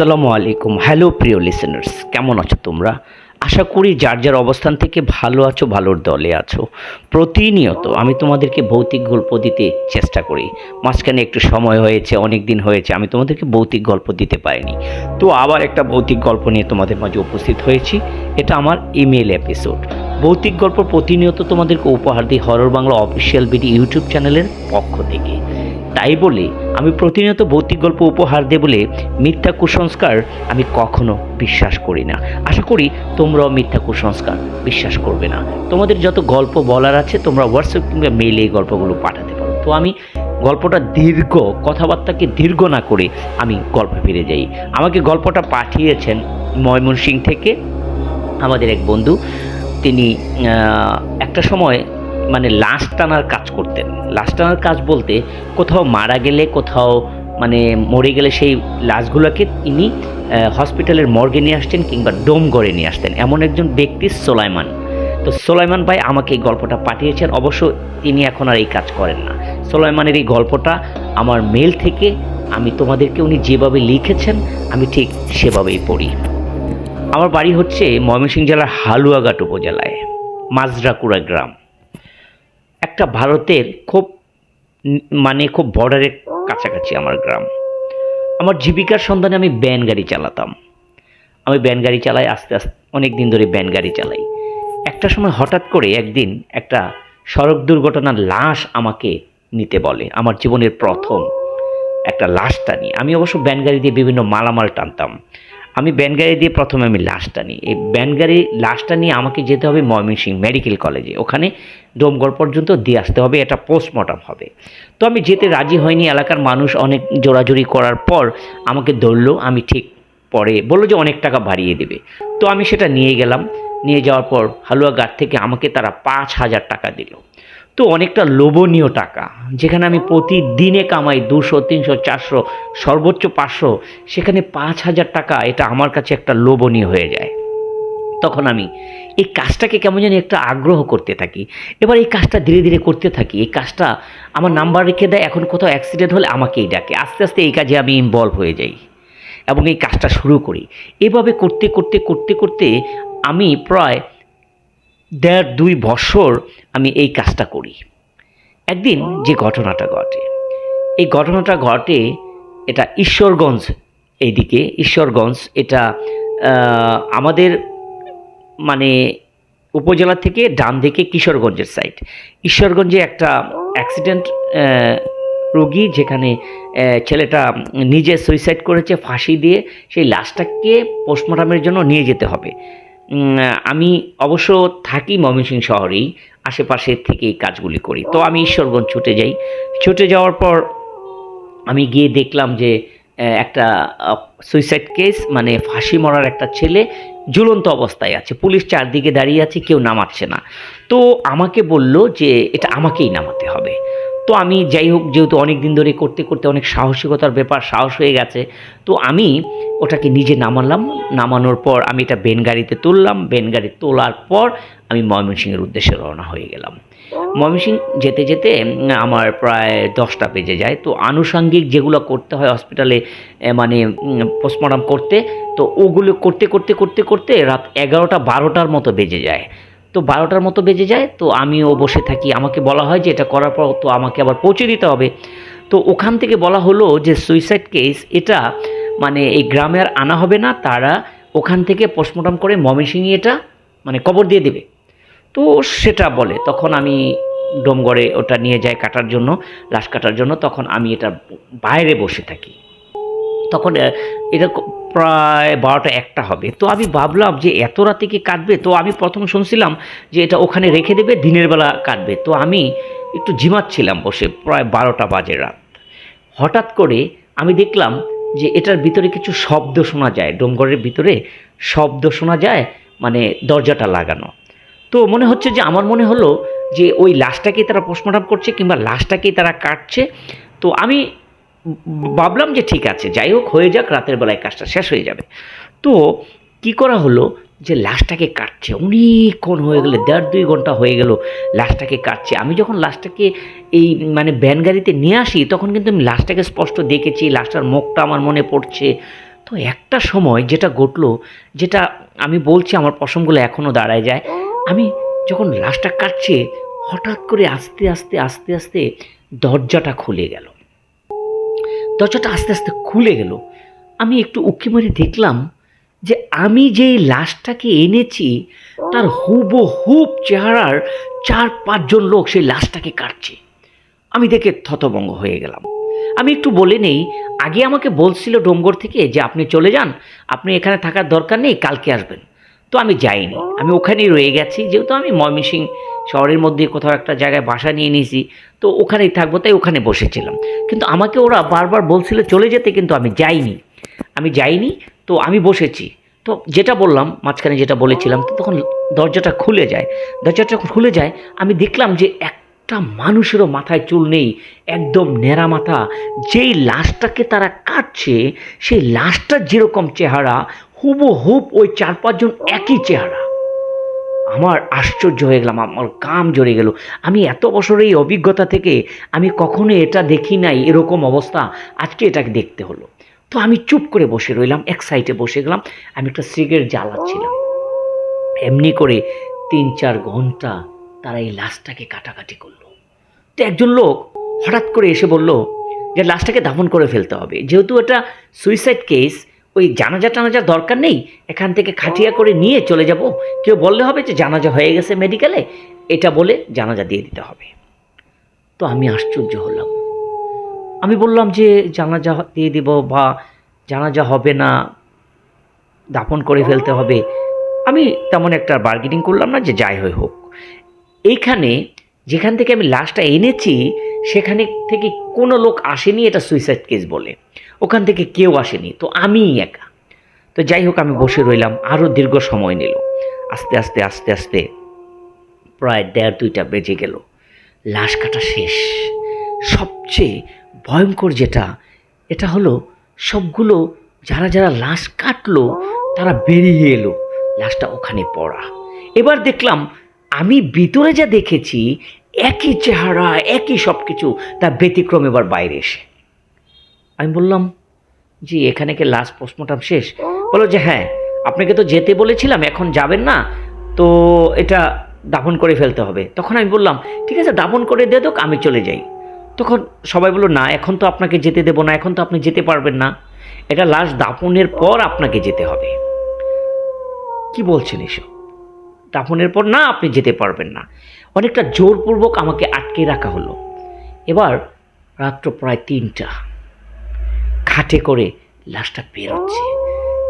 আসসালামু আলাইকুম। হ্যালো প্রিয় লিসেনার্স কেমন আছো তোমরা? আশা করি যার যার অবস্থান থেকে ভালো আছো, ভালোর দলে আছো। প্রতিনিয়ত আমি তোমাদেরকে ভৌতিক গল্প দিতে চেষ্টা করি। মাঝখানে একটু সময় হয়েছে অনেক দিন হয়েছে, আমি তোমাদেরকে ভৌতিক গল্প দিতে পারিনি। তো আবার একটা ভৌতিক গল্প নিয়ে তোমাদের মাঝে উপস্থিত হয়েছি। এটা আমার ইমেল এপিসোড ভৌতিক গল্প প্রতিনিয়ত তোমাদেরকে উপহার দিই horror Bangla official BD YouTube চ্যানেলের পক্ষ থেকে। তাই বলে আমি প্রতিনিয়ত ভৌতিক গল্প উপহার দেব বলে মিথ্যা কুসংস্কার আমি কখনো বিশ্বাস করি না। আশা করি তোমরাও মিথ্যা কুসংস্কার বিশ্বাস করবে না। তোমাদের যত গল্প বলার আছে, তোমরা হোয়াটসঅ্যাপ কিংবা মেইলে এই গল্পগুলো পাঠাতে পারো। তো আমি গল্পটা দীর্ঘ, কথাবার্তাকে দীর্ঘ না করে আমি গল্পে ফিরে যাই। আমাকে গল্পটা পাঠিয়েছেন ময়মনসিং থেকে আমাদের এক বন্ধু। তিনি একটা সময় মানে লাশ টানার কাজ করতেন। লাশ টানার কাজ বলতে কোথাও মারা গেলে, কোথাও মানে মরে গেলে সেই লাশগুলোকে তিনি হসপিটালের মর্গে নিয়ে আসতেন কিংবা ডোমগড়ে নিয়ে আসতেন। এমন একজন ব্যক্তি সোলাইমান। তো সোলাইমান ভাই আমাকে এই গল্পটা পাঠিয়েছেন। অবশ্য তিনি এখন আর এই কাজ করেন না। সোলাইমানের এই গল্পটা আমার মেল থেকে আমি তোমাদেরকে উনি যেভাবে লিখেছেন, আমি ঠিক সেভাবেই পড়ি। আমার বাড়ি হচ্ছে ময়মনসিংহ জেলার হালুয়াঘাট উপজেলায়, মাজরাকুড়া গ্রাম। একটা ভারতের খুব মানে খুব বর্ডারের কাছাকাছি আমার গ্রাম। আমার জীবিকার সন্ধানে আমি ব্যান গাড়ি চালাতাম। আমি ব্যান গাড়ি চালাই, আস্তে আস্তে অনেক দিন ধরে ব্যান গাড়ি চালাই। একটা সময় হঠাৎ করে একদিন একটা সড়ক দুর্ঘটনার লাশ আমাকে নিতে বলে, আমার জীবনের প্রথম একটা লাশ টানি। আমি অবশ্য ব্যান গাড়ি দিয়ে বিভিন্ন মালামাল টানতাম। আমি ব্যানগাড়ি দিয়ে প্রথমে আমি লাশটা নিই। এই ব্যান গাড়ি লাশটা নিয়ে আমাকে যেতে হবে ময়মনসিংহ মেডিকেল কলেজে। ওখানে ডোমগড় পর্যন্ত দিয়ে আসতে হবে, এটা পোস্টমর্টম হবে। তো আমি যেতে রাজি হয়নি, এলাকার মানুষ অনেক জোরাজুরি করার পর আমাকে ধরলো, আমি ঠিক পরে বলল যে অনেক টাকা বাড়িয়ে দেবে। তো আমি সেটা নিয়ে গেলাম। নিয়ে যাওয়ার পর হালুয়াঘাট থেকে আমাকে তারা পাঁচ হাজার টাকা দিল। তো অনেকটা লোভনীয় টাকা, যেখানে আমি প্রতিদিনে কামাই দুশো, তিনশো, চারশো, সর্বোচ্চ পাঁচশো, সেখানে পাঁচ হাজার টাকা এটা আমার কাছে একটা লোভনীয় হয়ে যায়। তখন আমি এই কাজটাকে কেমন জানি একটা আগ্রহ করতে থাকি। এবার এই কাজটা ধীরে ধীরে করতে থাকি। এই কাজটা আমার নাম্বার রেখে দেয়, এখন কোথাও অ্যাক্সিডেন্ট হলে আমাকেই ডাকে। আস্তে আস্তে এই কাজে আমি ইনভলভ হয়ে যাই এবং এই কাজটা শুরু করি। এভাবে করতে করতে করতে করতে আমি প্রায় দেড় দুই বছর আমি এই কাজটা করি। একদিন যে ঘটনাটা ঘটে, এই ঘটনাটা ঘটে এটা ঈশ্বরগঞ্জ এইদিকে। ঈশ্বরগঞ্জ এটা আমাদের মানে উপজেলা থেকে ডান দিকে কিশোরগঞ্জের সাইড ঈশ্বরগঞ্জে একটা অ্যাক্সিডেন্ট রোগী যেখানে ছেলেটা নিজে সুইসাইড করেছে, ফাঁসি দিয়ে সেই লাশটাকে পোস্টমর্টমের জন্য নিয়ে যেতে হবে। আমি অবশ্য থাকি ময়মনসিংহ শহরেই আশেপাশে থেকে এই কাজগুলি করি। তো আমি ঈশ্বরগঞ্জ ছুটে যাই। ছুটে যাওয়ার পর আমি গিয়ে দেখলাম যে একটা সুইসাইড কেস মানে ফাঁসি মরার একটা ছেলে ঝুলন্ত অবস্থায় আছে। পুলিশ চারদিকে দাঁড়িয়ে আছে, কেউ নামাচ্ছে না। তো আমাকে বলল যে, এটা আমাকেই নামাতে হবে। তো আমি যাই হোক যেহেতু অনেক দিন ধরে করতে করতে অনেক সাহসিকতার ব্যাপার সাহস হয়ে গেছে তো আমি ওটাকে নিজে নামালাম। নামানোর পর আমি এটা বেন গাড়িতে তুললাম। বেন গাড়ি তোলার পর আমি ময়মনসিংহের উদ্দেশ্যে রওনা হয়ে গেলাম। ময়মনসিং যেতে যেতে আমার প্রায় দশটা বেজে যায়। তো আনুষঙ্গিক যেগুলো করতে হয় হসপিটালে মানে পোস্টমর্টম করতে তো ওগুলো করতে করতে করতে করতে রাত এগারোটা বারোটার মতো বেজে যায়। তো বারোটার মতো বেজে যায়, তো আমিও বসে থাকি। আমাকে বলা হয় যে এটা করার পর তো আমাকে আবার পৌঁছে দিতে হবে। তো ওখান থেকে বলা হলো যে সুইসাইড কেস এটা মানে এই গ্রামে আর আনা হবে না, তারা ওখান থেকে পোস্টমর্টম করে ময়মনসিংহে এটা মানে কবর দিয়ে দেবে। তো সেটা বলে, তখন আমি ডোমগড়ে ওটা নিয়ে যাই কাটার জন্য, লাশ কাটার জন্য, তখন আমি এটা বাইরে বসে থাকি। তখন এটা প্রায় বারোটা একটা হবে। তো আমি ভাবলাম যে এত রাতে কি কাটবে তো আমি প্রথম শুনছিলাম যে এটা ওখানে রেখে দেবে, দিনের বেলা কাটবে তো আমি একটু ঝিমাচ্ছিলাম বসে, প্রায় বারোটা বাজে রাত। হঠাৎ করে আমি দেখলাম যে এটার ভিতরে কিছু শব্দ শোনা যায়, ডোমঘরের ভিতরে শব্দ শোনা যায় মানে দরজাটা লাগানো। তো মনে হচ্ছে যে আমার মনে হলো যে ওই লাশটাকেই তারা পোস্টমর্টম করছে কিংবা লাশটাকেই তারা কাটছে। তো আমি ভাবলাম যে ঠিক আছে, যাই হোক, হয়ে যাক, রাতের বেলায় কাজটা শেষ হয়ে যাবে। তো কি করা হলো যে লাশটাকে কাটছে, অনেকক্ষণ হয়ে গেলে, দেড় দুই ঘণ্টা হয়ে গেল লাশটাকে কাটছে। আমি যখন লাশটাকে এই মানে ভ্যান গাড়িতে নিয়ে আসি, তখন কিন্তু আমি লাশটাকে স্পষ্ট দেখেছি, লাশটার মুখটা আমার মনে পড়ছে। তো একটা সময় যেটা ঘটলো, যেটা আমি বলছি আমার পশমগুলো এখনও দাঁড়ায় যায়, আমি যখন লাশটা কাটছে, হঠাৎ করে আস্তে আস্তে আস্তে আস্তে দরজাটা খুলে গেল। দরজাটা আস্তে আস্তে খুলে গেল। আমি একটু উকি মারি দেখলাম যে আমি যেই লাশটাকে এনেছি, তার হুবহুব চেহারার চার পাঁচজন লোক সেই লাশটাকে কাটছে। আমি দেখে থতভঙ্গ হয়ে গেলাম। আমি একটু বলে নেই, আগে আমাকে বলছিল ডোমগড় থেকে যে আপনি চলে যান, আপনি এখানে থাকার দরকার নেই, কালকে আসবেন। তো আমি যাইনি। আমি ওখানেই রয়ে গেছি, যেহেতু আমি ময়মনসিং শহরের মধ্যে কোথাও একটা জায়গায় বাসা নিয়ে নিয়েছি, তো ওখানেই থাকব, তাই ওখানে বসেছিলাম। কিন্তু আমাকে ওরা বারবার বলছিল চলে যেতে, কিন্তু আমি যাইনি। আমি যাইনি, তো আমি বসেছি। তো যেটা বললাম, মাঝখানে যেটা বলেছিলাম, তো তখন দরজাটা খুলে যায়। দরজাটা খুলে যায়, আমি দেখলাম যে একটা মানুষেরও মাথায় চুল নেই, একদম নেড়া মাথা। যেই লাশটাকে তারা কাটছে, সেই লাশটার যেরকম চেহারা হুবহুব ওই চার পাঁচজন একই চেহারা। আমার আশ্চর্য হয়ে গেলাম, আমার কাম জড়ে গেল। আমি এত বছরের এই অভিজ্ঞতা থেকে আমি কখনো এটা দেখি নাই, এরকম অবস্থা। আজকে এটাকে দেখতে হলো। তো আমি চুপ করে বসে রইলাম, এক সাইডে বসে গেলাম। আমি একটা সিগারেট জ্বালাচ্ছিলাম। এমনি করে তিন চার ঘণ্টা তারা এই লাশটাকে কাটাকাটি করল। তো একজন লোক হঠাৎ করে এসে বলল যে, লাশটাকে দাফন করে ফেলতে হবে। যেহেতু এটা সুইসাইড কেস ওই জানাজা টানাজার দরকার নেই? এখান থেকে খাটিয়া করে নিয়ে চলে যাব। কেউ বললে হবে যে জানাজা হয়ে গেছে মেডিকেলে। এটা বলে জানাজা দিয়ে দিতে হবে। তো আমি আশ্চর্য হলাম। আমি বললাম যে জানাজা দিয়ে দিব বা জানাজা হবে না দাপন করে ফেলতে হবে। আমি তেমন একটা বার্গেনিং করলাম না যে যাই হয়ে হোক। এইখানে যেখান থেকে আমি লাশটা এনেছি, সেখানে থেকে কোনো লোক আসেনি এটা সুইসাইড কেস বলে। ওখান থেকে কেউ আসেনি, তো আমিই একা। তো যাই হোক, আমি বসে রইলাম আরও দীর্ঘ সময় নিল। আস্তে আস্তে আস্তে আস্তে প্রায় দেড় দুইটা বেজে গেল। লাশ কাটা শেষ। সবচেয়ে ভয়ঙ্কর যেটা, এটা হলো সবগুলো, যারা যারা লাশ কাটলো, তারা বেরিয়ে এলো, লাশটা ওখানে পড়া। এবার দেখলাম, আমি ভিতরে যা দেখেছি, একই চেহারা, একই সব কিছু তার ব্যতিক্রম এবার বাইরে এসে। আমি বললাম জি এখানে কি লাস্ট পোস্টমর্টম শেষ? বলো যে হ্যাঁ আপনাকে তো যেতে বলেছিলাম এখন যাবেন না তো এটা দাফন করে ফেলতে হবে। তখন আমি বললাম ঠিক আছে দাফন করে দে দোক আমি চলে যাই। তখন সবাই বলল না এখন তো আপনাকে যেতে দেবো না এখন তো আপনি যেতে পারবেন না। এটা লাশ দাফনের পর আপনাকে যেতে হবে। কি বলছেন এসব? দাফনের পর না আপনি যেতে পারবেন না। অনেকটা জোরপূর্বক আমাকে আটকে রাখা হলো। এবার রাত্র প্রায় তিনটা। খাটে করে লাশটা বেরোচ্ছে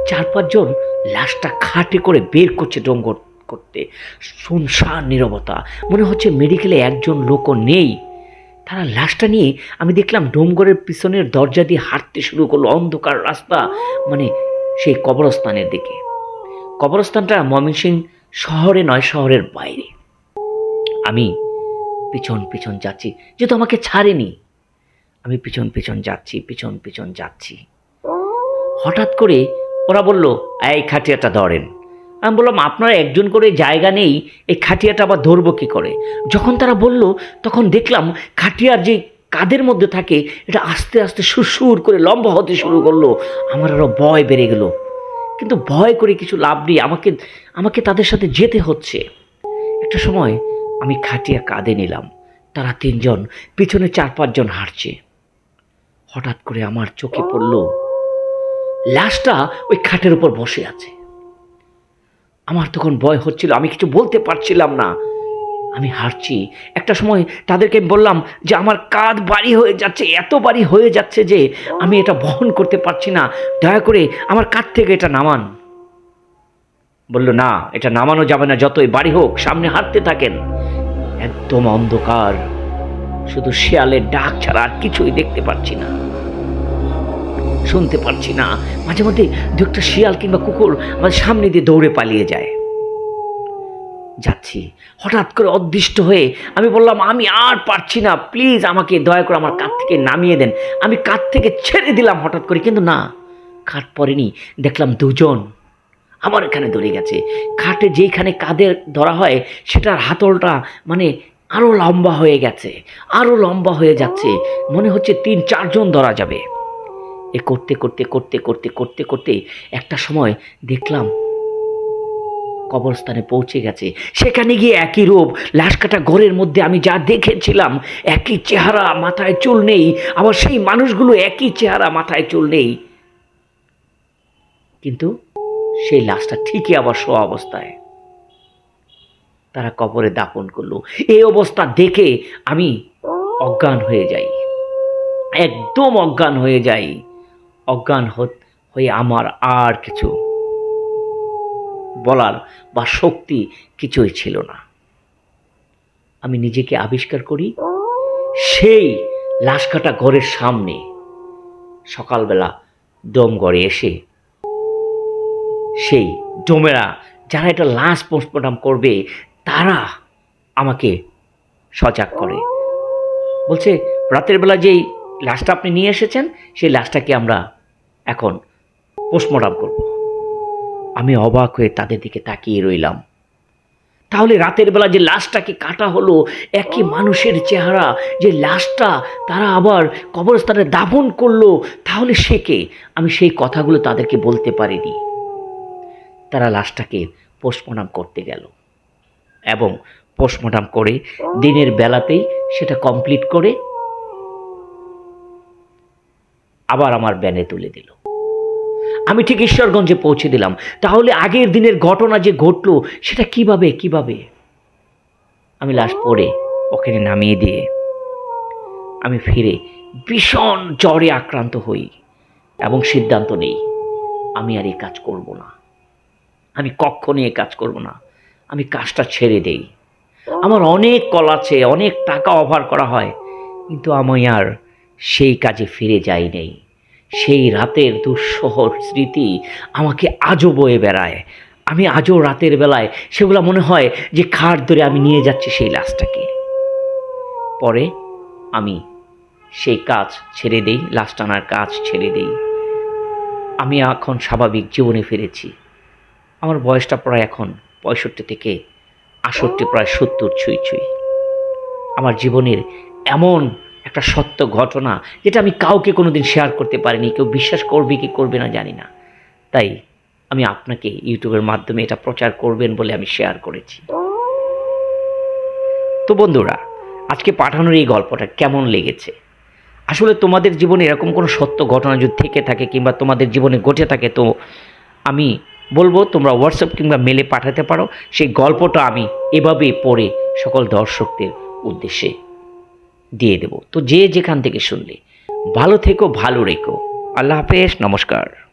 চার পাঁচজন লাশটা খাটে করে বের করছে ডোঙ্গর করতে। শুনশান নীরবতা। মনে হচ্ছে মেডিকেলে একজন লোকও নেই। তারা লাশটা নিয়ে আমি দেখলাম ডোমগড়ের পিছনের দরজা দিয়ে হাঁটতে শুরু করল। অন্ধকার রাস্তা মানে সেই কবরস্থানের দিকে। কবরস্থানটা ময়মনসিং শহরে নয়, শহরের বাইরে। আমি পিছন পিছন যাচ্ছি। যেহেতু আমাকে ছাড়েনি। আমি পিছন পিছন যাচ্ছি, পিছন পিছন যাচ্ছি। হঠাৎ করে ওরা বলল, এই খাটিয়াটা ধরেন। আমি বললাম, আপনার একজন করে জায়গা নেই, এই খাটিয়াটা আবার ধরবো কী করে? যখন তারা বলল, তখন দেখলাম খাটিয়ার যে কাদের মধ্যে থাকে, এটা আস্তে আস্তে সুরসুর করে লম্বা হতে শুরু করল। আমার আরও ভয় বেড়ে গেল। কিন্তু ভয় করে কিছু লাভ নেই, আমাকে আমাকে তাদের সাথে যেতে হচ্ছে। একটা সময় আমি খাটিয়া কাঁধে নিলাম। তারা তিনজন, পিছনে চার পাঁচজন হাঁটছে। হঠাৎ করে আমার চোখে পড়ল, লাশটা ওই খাটের উপর বসে আছে। আমার তখন ভয় হচ্ছিল, আমি কিছু বলতে পারছিলাম না। আমি হারছি। একটা সময় তাদেরকে বললাম যে, আমার কাঁধ বাড়ি হয়ে যাচ্ছে, এত বাড়ি হয়ে যাচ্ছে যে আমি এটা বহন করতে পারছি না। দয়া করে আমার কাঁধ থেকে এটা নামান। বলল, না, এটা নামানো যাবে না, যতই বাড়ি হোক, সামনে হাঁটতে থাকেন। একদম অন্ধকার। শুধু শিয়ালের ডাক ছাড়া আর কিছুই দেখতে পাচ্ছি না। শুনতে পারছি না। মাঝে মধ্যে দু একটা শিয়াল কিংবা কুকুর আমাদের সামনে দিয়ে দৌড়ে পালিয়ে যায়। যাচ্ছি। হঠাৎ করে অদৃষ্ট হয়ে আমি বললাম, আমি আর পারছি না। প্লিজ আমাকে দয়া করে আমার কাঠ থেকে নামিয়ে দেন। আমি কাঠ থেকে ছেড়ে দিলাম হঠাৎ করে, কিন্তু না খাট পড়েনি দেখলাম দুজন আমার এখানে ধরে গেছে। খাটে যেইখানে কাদের ধরা হয়, সেটার হাতলটা মানে আরও লম্বা হয়ে গেছে আরও লম্বা হয়ে যাচ্ছে, মনে হচ্ছে তিন, চারজন ধরা যাবে। এ করতে করতে করতে করতে করতে করতে একটা সময় দেখলাম কবরস্থানে পৌঁছে গেছে। সেখানে গিয়ে একই রূপ, লাশ কাটা ঘরের মধ্যে আমি যা দেখেছিলাম, একই চেহারা, মাথায় চুল নেই, আবার সেই মানুষগুলো একই চেহারা, মাথায় চুল নেই। কিন্তু সেই লাশটা ঠিকই আবার শোয়া অবস্থায়। তারা কবরে দাপন করল। এই অবস্থা দেখে আমি অজ্ঞান হয়ে যাই। একদম অজ্ঞান হয়ে যাই। অজ্ঞান হয়ে আমার আর কিছু বলার বা শক্তি কিছুই ছিল না। আমি নিজেকে আবিষ্কার করি। সেই লাশ কাটা ঘরের সামনে সকালবেলা ডোমগড়ে এসে সেই ডোমেরা যারা এটা লাশ পোস্টমর্টম করবে তারা আমাকে সজাগ করে। বলছে, রাতের বেলা যেই লাশটা আপনি নিয়ে এসেছেন, সেই লাশটাকে আমরা এখন পোস্টমর্টম করব। আমি অবাক হয়ে তাদের দিকে তাকিয়ে রইলাম। তাহলে রাতের বেলা যে লাশটাকে কাটা হলো, একই মানুষের চেহারা, যে লাশটা তারা আবার কবরস্থানে দাফন করল, তাহলে সে কে? আমি সেই কথাগুলো তাদেরকে বলতে পারিনি। তারা লাশটাকে পোস্টমর্টম করতে গেল। এবং পোস্টমর্টম করে দিনের বেলাতেই সেটা কমপ্লিট করে আবার আমার ব্যানে তুলে দিল। আমি ঠিক ঈশ্বরগঞ্জে পৌঁছে দিলাম। তাহলে আগের দিনের ঘটনা যে ঘটলো সেটা কীভাবে কীভাবে? আমি লাশ পড়ে ওখানে নামিয়ে দিয়ে আমি ফিরে ভীষণ জ্বরে আক্রান্ত হই এবং সিদ্ধান্ত নেই আমি আর এই কাজ করব না। আমি কখনই এই কাজ করব না। আমি কাজটা ছেড়ে দেই। আমার অনেক কল আছে, অনেক টাকা অফার করা হয়, কিন্তু আমি আর সেই কাজে ফিরে যাই নেই। সেই রাতের দুঃসহ স্মৃতি আমাকে আজও বয়ে বেড়ায়। আমি আজও রাতের বেলায় সেগুলো মনে হয় যে খাট ধরে আমি নিয়ে যাচ্ছি সেই লাশটাকে। পরে আমি সেই কাজ ছেড়ে দেই, লাশ টানার কাজ ছেড়ে দেই। আমি এখন স্বাভাবিক জীবনে ফিরেছি। আমার বয়সটা প্রায় এখন পঁয়ষট্টি থেকে আষট্টি, প্রায় সত্তর ছুঁই ছুঁই। আমার জীবনের এমন একটা সত্য ঘটনা, যেটা আমি কাউকে কোনো দিন শেয়ার করতে পারিনি, কেউ বিশ্বাস করবে কি করবে না জানি না। তাই আমি আপনাকে ইউটিউবের মাধ্যমে এটা প্রচার করবেন বলে আমি শেয়ার করেছি। তো বন্ধুরা, আজকে পাঠানোর এই গল্পটা কেমন লেগেছে? আসলে তোমাদের জীবনে এরকম কোনো সত্য ঘটনা যদি থেকে থাকে কিংবা তোমাদের জীবনে ঘটে থাকে, তো আমি বলব, তোমরা হোয়াটসঅ্যাপ কিংবা মেলে পাঠাতে পারো। সেই গল্পটা আমি এভাবে পড়ে সকল দর্শকদের উদ্দেশ্যে দিয়ে দেব। তো যে যেখান থেকে শুনলে, ভালো থেকো, ভালো রেখো। আল্লাহ হাফেজ, নমস্কার।